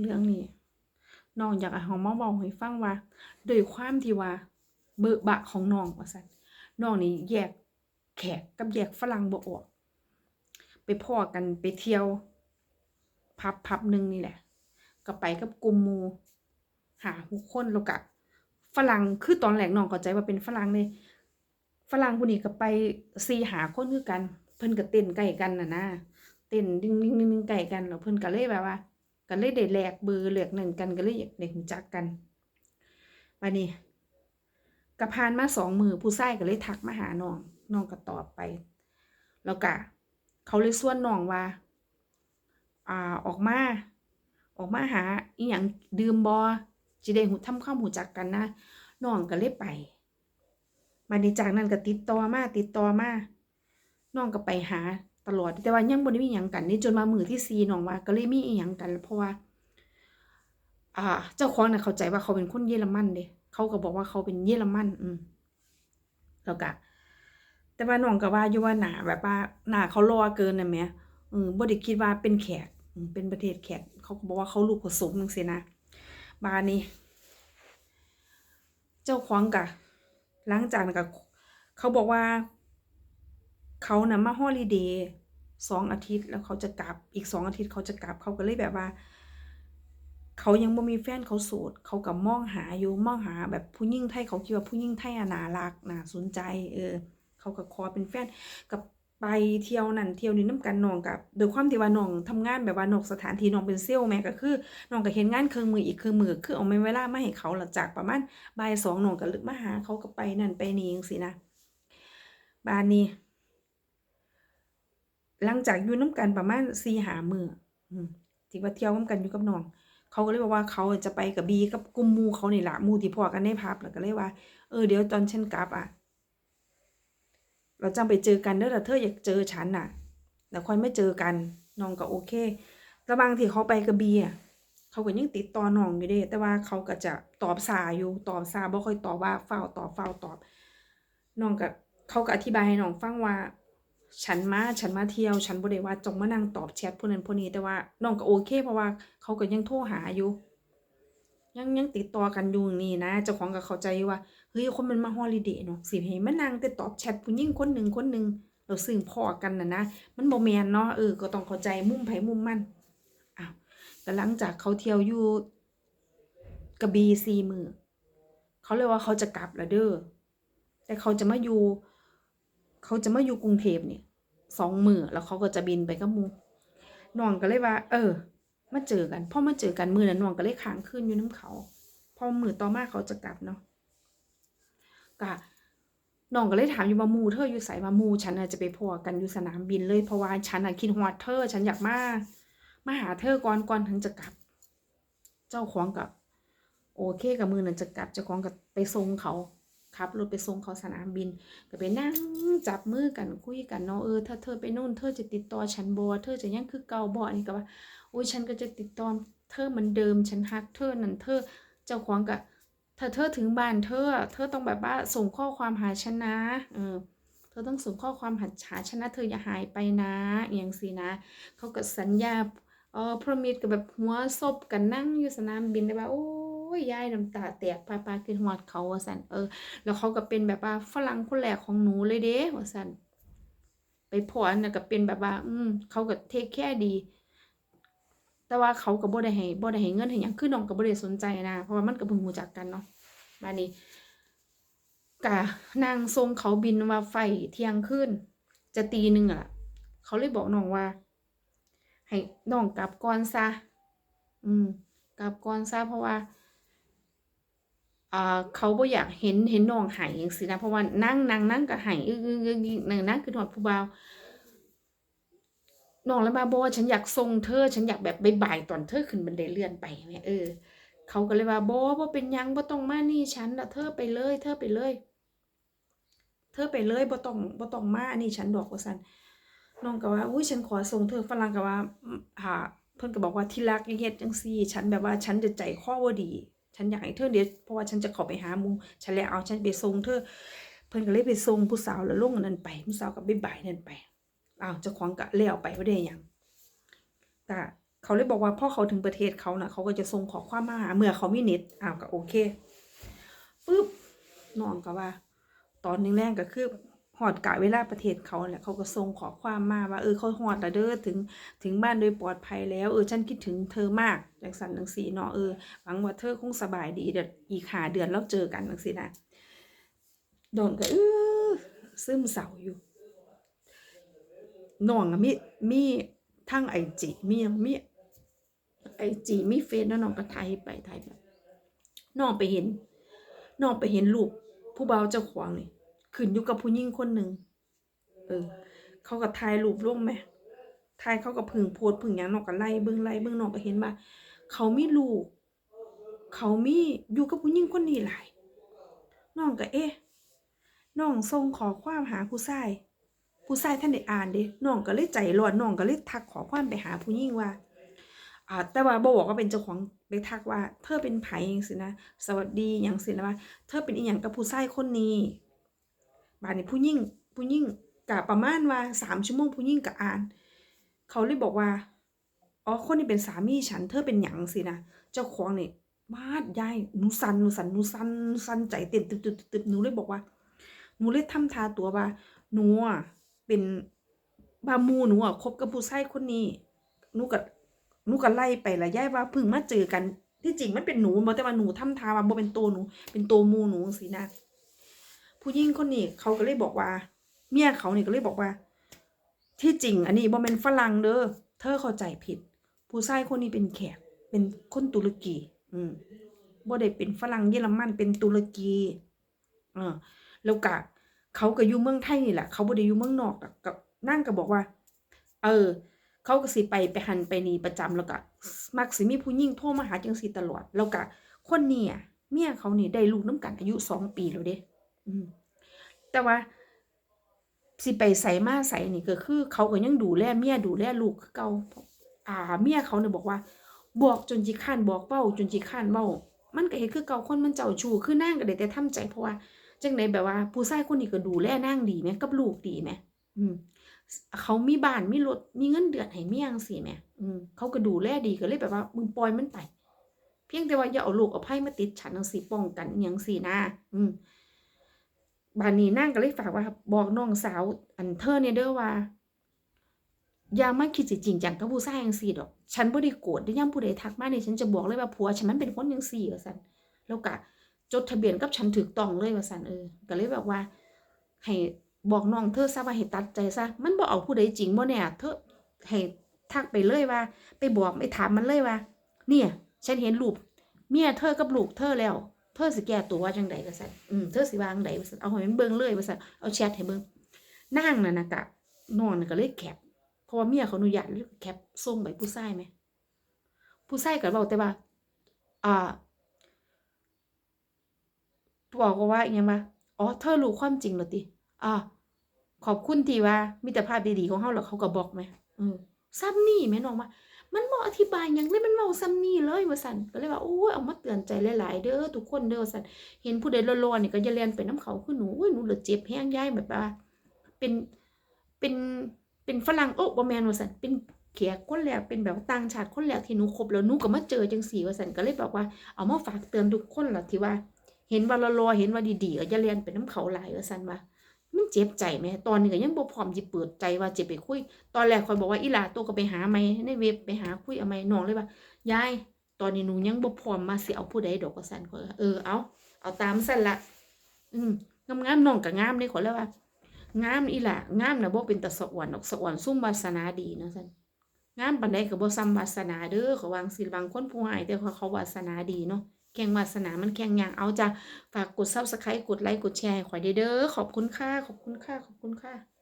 เรื่องนี้น้องอยากให้เฮามาเว้าให้ฟังว่าด้วยความที่ว่า เบอะบะของน้องว่าซั่นน้องนี่แยกแขกกับแยกฝรั่งบ่ออก ไปพ้อกันไปเที่ยวผับผับหนึ่งนี่แหละ ก็ไปกับกลุ่มมูหาหกคนแล้วก็ฝรั่งคือตอนแรกน้องเข้าใจว่าเป็นฝรั่งเลยฝรั่งผู้นี้ก็ไปสี่หาคนคือกัน เพิ่นก็เต้นใกล้กันน่ะนะเต้นดิ้งดิ้งดิ้งดิ้งใกล้กันแล้วเพิ่นก็เลยแบบว่า ก็เลยได้แลกเบอร์แลกหนั่นกันก็เลยอยากได้รู้จักกันบัดนี้ก็ผ่านมาสองมือผู้ชายก็เลยทักมาหาน้องน้องก็ตอบไป แล้วก็เขาเลยส่วนน้องว่าอ่าออกมา ออกมาหาอีหยังดื่มบ่สิได้หูทำความรู้จักกันนะน้องก็เลยไปมาในจากนั้นก็ติดต่อมาติดต่อมาน้องก็ไปหา ตลอดแต่ว่ายังบ่ได้มีหยังกันนี่จนมามือที่สี่น้องว่าก็เลยมีอีหยังกัน เพราะว่า อ่า เจ้าของน่ะเข้าใจว่าเขาเป็นคนเยอรมันเด้เขาก็บอกว่าเขาเป็นเยอรมัน อืมแล้วก็แต่ว่าน้องก็ว่าอยู่ว่าหนาแบบว่าหนาเขาหล่อเกินน่ะแหมเออบ่ได้คิดว่าเป็นแขกอืมเป็นประเทศแขกเขาก็บอกว่าเขาลูกผสมจังซี่นะบาดนี้ เจ้าของก็หลังจากนั้นก็เขาบอกว่า เขาน่ะมาฮอลิเดย์สองอาทิตย์แล้วเขาจะกลับอีกสองอาทิตย์เขาจะกลับเขาก็เลยแบบว่า เขายังบ่มีแฟนเขาโสดเขาก็มองหาอยู่มองหาแบบผู้หญิงไทยเขาคิดว่าผู้หญิงไทยอนารักน่าสนใจ เออ เขาก็ขอเป็นแฟนกับไปเที่ยวนั่นเที่ยวนี้นํกันน้องกับโดยความที่ว่าน้องทำงานแบบว่านอกสถานที่น้องเป็นเซลแหมก็คือน้องก็เฮ็ดงานเครื่องมืออีกเครื่องมือคือเอาไม่เวลามาให้เขาหลังจากประมาณบ่ายสองน้องก็ลึกมาหาเขาก็ไปนั่นไปนี่จังซี่นะบาดนี้ หลังจากอยู่นํกันประมาณ4-5มื้ออืมที่ว่าเที่ยวนํกันอยู่กับน้อง เขาก็เลยบอกว่าเขาจะไปกับบีกับกลุ่มมูเขานี่ล่ะมูที่พ้อกันในผับแล้วก็เลยว่า เออเดี๋ยวตอนฉันกลับอะ เราจังไปเจอกันเด้อถ้าเธออยากเจอฉันน่ะแล้วค่อยไมาเจอกันน้องก็โอเคระหว่างที่เขาไปกับบีอะเขาก็ยังติดต่อน้องอยู่เด้ แต่ว่าเขาก็จะตอบช้าอยู่ตอบช้าบ่ค่อยตอบว่าฟ้าตอบฟ้าตอบน้องก็เขาก็อธิบายให้น้องฟังว่า ฉันมาฉันมาเที่ยวฉันบ่ได้ว่าจงมานั่งตอบแชทผู้นั้นผู้นี้แต่ว่าน้องก็โอเค เพราะว่าเขาก็ยังโทรหาอยู่ ยังยังติดต่อกันอยู่นี่นะเจ้าของก็เข้าใจว่าเฮ้ยคนมันมาฮอลิเดย์เนาะสิให้มานั่งแต่ตอบแชทผู้หญิงคนหนึ่งคนหนึ่งแล้วซึ่งพอกันนะนะมันบ่แมนเนาะเออก็ต้องเข้าใจมุมไผมุมมันอ้าวก็หลังจากเขาเที่ยวอยู่กระบี่สี่มือเขาเลยว่าเขาจะกลับล้วเด้อแต่เขาจะมาอยู่ เขาจะมาอยู่กรุงเทพเนี่ย สองมือแล้วเขาก็จะบินไปกับมูน้องก็เลยว่า เออ มาเจอกันพอมาเจอกันมือนั้นน้องก็เลยค้างคืนอยู่นํเขาพอมือต่อมาเขาจะกลับเนาะก็น้องก็เลยถามอยู่ว่ามูเธออยู่ไสว่ามูฉันจะไปพอกันอยู่สนามบินเลยเพราะว่าฉันน่ะคิดฮอดเธอ ฉันอยากมามาหาเธอก่อนก่อนถึงจะกลับ เจ้าของกับ โอเคกับมือนั้นจะกลับเจ้าของก็ไปส่งเขา ขับรถไปส่งเขาสนามบิน ก็ไปนั่งจับมือกันคุยกันเนาะเออถ้าเธอไปนู่นเธอจะติดต่อฉันบ่เธอจะยังคือเก่าบ่อนนี้ก็ว่าโอ้ยฉันก็จะติดต่อเธอเหมือนเดิมฉันฮักเธอนั่นเธอเจ้าของก็ถ้าเธอถึงบ้านเธอ เธอต้องแบบว่าส่งข้อความหาฉันนะเออเธอต้องส่งข้อความหาหาฉันนะเธออย่าหายไปนะอย่างสินะ เขาก็สัญญาเออพรมิตกับแบบหัวซบกันนั่งอยู่สนามบินได้ว่าโอ้ ยยายน้ำตาแตกพาปาขึ้นหอดเขาว่าสันเออ แล้วเขาก็เป็นแบบว่าฝรั่งคนแรกของหนูเลยเด้ว่าสันไปพออันน่ะก็เป็นแบบว่า อืมเขาก็เทคแค่ดี แต่ว่าเขาก็บ่ได้ให้บ่ได้ให้เงินให้หยังคือน้องก็บ่ได้สนใจนะ เพราะว่ามันก็เพิ่งรู้จักกันเนาะบัดนี้ก็นางทรงเขาบินว่าไฟเที่ยงคืนจะตีหนึ่งอะล่ะเขาเลยบอกน้องว่า ให้น้องกลับก่อนซะ อืม กลับก่อนซะเพราะว่า เขาบ่อยากเห็นเห็นน้องหายจังซี่นะเพราะว่านั่งนั่งนั่งก็หายอึกๆๆๆนั่งนั่งคือฮอดผู้บ่าวน้องเลยว่าบอกว่าฉันอยากส่งเธอ ฉันอยากแบบบ๊ายๆตอนเธอขึ้นบันไดเลื่อนไปแหมเออเขาก็เลยว่าบ่บ่าเป็นยังบ่ต้องมานี่ฉันน่ะเธอไปเลย เธอไปเลย เธอไปเลยบ่ต้องบ่ต้องมาอันนี้ฉันดอกว่าซั่นน้องก็ว่าอุ๊ยฉันขอส่งเธอฝรั่งก็ว่าอืมอ่าเพิ่นก็บอกว่าที่รักย่าเฮ็ดจังซี่ ฉันแบบว่าฉันจะใจคอบ่ดี ฉันอยากให้เธอเดี๋ยวเพราะว่าฉันจะข้าไปหามูฉันเลยเอาฉันไปส่งเธอ เพิ่นก็เลยไปส่งผู้สาวแล้วลงนนั้นไปผู้สาวก็บ๊ายบายนั่นไปเอาวเจ้างก็แล้วไปบ่าได้ยังก็เขาเลยบอกว่าพ่อเขาถึงประเทศเขาน่ะ เขาก็จะส่งขอความมาหาเมื่อเขามีเน็ตอ้าวก็โอเคปุ๊บน้องก็ว่า ตอนนึงแรกก็คือ หอดกะเวลาประเทศเขาแหละเขาก็ส่งขอความมาว่าเออเขาหอดแล้วเด้อถึงถึงบ้านโดยปลอดภัยแล้วเออฉันคิดถึงเธอมากจังสันจังสีเนาะเออหวังว่าเธอคงสบายดีเดี๋ยวอีกหาเดือนแล้วเจอกันจังสีนะโดนก็เออซึมเศร้าอยู่น้องอะมีมีทั้งไอจีมียังมีไอจีมีเฟซแล้วน้องก็ถ่ายไปถ่ายไปน้องไปเห็นน้องไปเห็นรูปผู้เบ่าเจ้าของนี่ ขึ้นอยู่กับผู้หญิงคนหนึ่งเออ เขาก็ถ่ายรูปลงไหมถ่ายเขาก็พึ่งโพดพึ่งยังนองก็ไล่เบิ่งไล่เบิ่งนองก็เห็นว่าเขามีลูก เขามีอยู่กับผู้หญิงคนนี้หลายน้องก็เอ๊ะน้องส่งขอความหาผู้ชายผู้ชายท่านได้อ่านเด้น้องก็เลยใจร้อนน้องก็เลยทักขอความไปหาผู้หญิงว่าอ่าแต่ว่าบ่บอกว่าเป็นเจ้าของเลยทักว่า เธอเป็นไผจังซี่นะ สวัสดีหยังซี่นะว่า เธอเป็นอีหยังกับผู้ชายคนนี้ บาดนี้ผู้หญิงผู้หญิงก็ประมาณว่าสามชั่วโมงผู้หญิงก็อ่าน เขาเลยบอกว่าอ๋อคนนี้เป็นสามีฉันเธอเป็นหยังสินะเจ้าของเนี่ยมาดยายหนูสันหนูสันหนูสันสันใจเต้นตึบตึบตึบตึบหนูเลยบอกว่าหนูเลยทำทาตัวว่าหนูอะเป็นบามูหนูอะคบกับผู้ชายคนนี้หนูก็หนูก็ไล่ไปละยายว่าเพิ่งมาเจอกันที่จริงมันเป็นหนูบ่แต่ว่าหนูทำทาว่าบ่เป็นตัวหนู เป็นตัวมูหนูสินะ ผู้หญิงคนนี้เขาก็เลยบอกว่า เมียเขานี่ก็เลยบอกว่า ที่จริงอันนี้บ่เป็นฝรั่งเด้อเธอเข้าใจผิด ผู้ชายคนนี้เป็นแขก เป็นคนตุรกี อืมบ่ได้เป็นฝรั่งเยอรมันเป็นตุรกีเออแล้วก็เขาก็อยู่เมืองไทยนี่แหละ เขาบ่ได้อยู่เมืองนอกกับนั่งก็บอกว่า เออ เขาก็สิไปไปหันไปนี่ประจำแล้วก็มักสิมีผู้หญิงโทรมาหาจังซี่ตลอด แล้วก็คนนี้อะเมียเขานี่ได้ลูกน้ำกันอายุสองปีแล้วเด้อ แต่ว่า สิไปใส่มาใส่นี่ก็คือ เขาก็ยังดูแลเมียดูแลลูกเก่าอ่า เมียเขาเนี่ยบอกว่า บอกจนจิข้านบอกเป้าจนจิข้านเบ้ามันก็เห็นคือเก่าคนมันเจ้าชู้คือนางก็ได้แต่ทำใจเพราะว่าจังไดแบบว่า ผู้ชายคนนี้ก็ดูแลนางดีแหมกับลูกดีแหมอืมเขามีบ้านมีรถมีเงินเดือนให้เมียงซี่แหมอืมเขาก็ดูแลดีก็เลยแบบว่ามึงปล่อยมันไป เพียงแต่ว่าอย่าเอาลูกเอาไผมาติดฉันจังซี่ป้องกันอิหยังซี่นะอืม บานนี้นั่งก็เลยฝากว่าบอกน้องสาวอันเธอเนี่ยเด้อว่าอย่ามาคิดสิจริงจังกับผู้ชายจังซี่ดอก ฉันบ่ได้โกรธได้ย่ำผู้ใดทักมาเนี่ยฉันจะบอกเลยว่าผัวฉันมันเป็นคนจังซี่ว่าซั่นแล้วก็จดทะเบียนกับฉันถูกต้องเลยว่าซั่นเออก็เลยแบบว่า ให้บอกน้องเธอซะว่าให้ตัดใจซะมันบ่เอาผู้ใดจริงบ่แน่เธอให้ทักไปเลยว่า ไปบอกไปถามมันเลยว่า เนี่ย ฉันเห็นรูปเมียเธอกับลูกเธอแล้ว เธอสิแก้ตัวว่าจังใดว่าซั่นอืมเธอสิวาจังใดว่าซั่นเอาให้มันเบิ่งเลยว่าซั่นเอาแชทให้เบิ่งนางนั่นน่ะกะนอนก็เลยแคปเพราะว่าเมียเขาอนุญาตเลยแคปส่งไปผู้ชายไหมผู้ชายก็บอกแต่ว่าอ่าบอกว่าอีหยังว่าอ๋อเธอรู้ความจริงแล้วติอ่าขอบคุณที่ว่ามิตรภาพดีๆของเฮาแล้วเขาก็บอกไหมเออซ้ำนี่แม่น้องว่า มันบ่อธิบายยังเลยมันเว้าซ้ำนี่เลยว่าซั่นก็เลยว่าโอ้ยเอามาเตือนใจหลาย ๆ เด้อทุกคนเด้อว่าซั่นเห็นผู้ใดร้อนๆนี่ก็อย่าเลียนไปน้ำเขาคือหนูอ้ยหนูเหลือเจ็บแฮงยายแบบว่าเป็นเป็นเป็นฝรั่งโอ้บ่แมนว่าซั่นเป็นแขกคนแรกเป็นแบบต่างชาติคนแรกที่หนูคบแล้วหนูก็มาเจอจังซี่ว่าซั่นก็เลยบอกว่าเอามาฝากเตือนทุกคนล่ะที่ว่า เห็นว่ารอๆเห็นว่าดีๆก็อย่าเลียนไปน้ำเขาหลายว่าซั่นว่า มันเจ็บใจไหมตอนนี้ก็ยังบ่พร้อมสิเปิดใจว่าจะไปคุย ตอนแรกคอยบอกว่าอีหลาตัวก็ไปหาไหมในเว็บไปหาคุยเอาไหมน้องเลยว่ายายตอนนี้หนูยังบ่พร้อมมาสิเอาผู้ใดดอกว่าซั่นข้อยว่าเออเอาเอาตามซั่นละอืมงามๆน้องก็งามเด้ขอยเลยว่างามอีหล่ะงามนะบ่เป็นตาสะอ่อนดอกสะอ่อนซุ่มวาสนาดีเนาะซั่นงามปานใดก็บ่ซ้ำวาสนาเด้อเขาวาจั่งสิบางคนผู้ให้แต่เขาเขาวาสนาดีเนาะ แข่งวาสนามันแข่งอย่างเอาจะฝากกดซับสไครต์กดไลค์กดแชร์ให้ขอยด้อเด้อขอบคุณค่ะขอบคุณค่ะขอบคุณค่ะ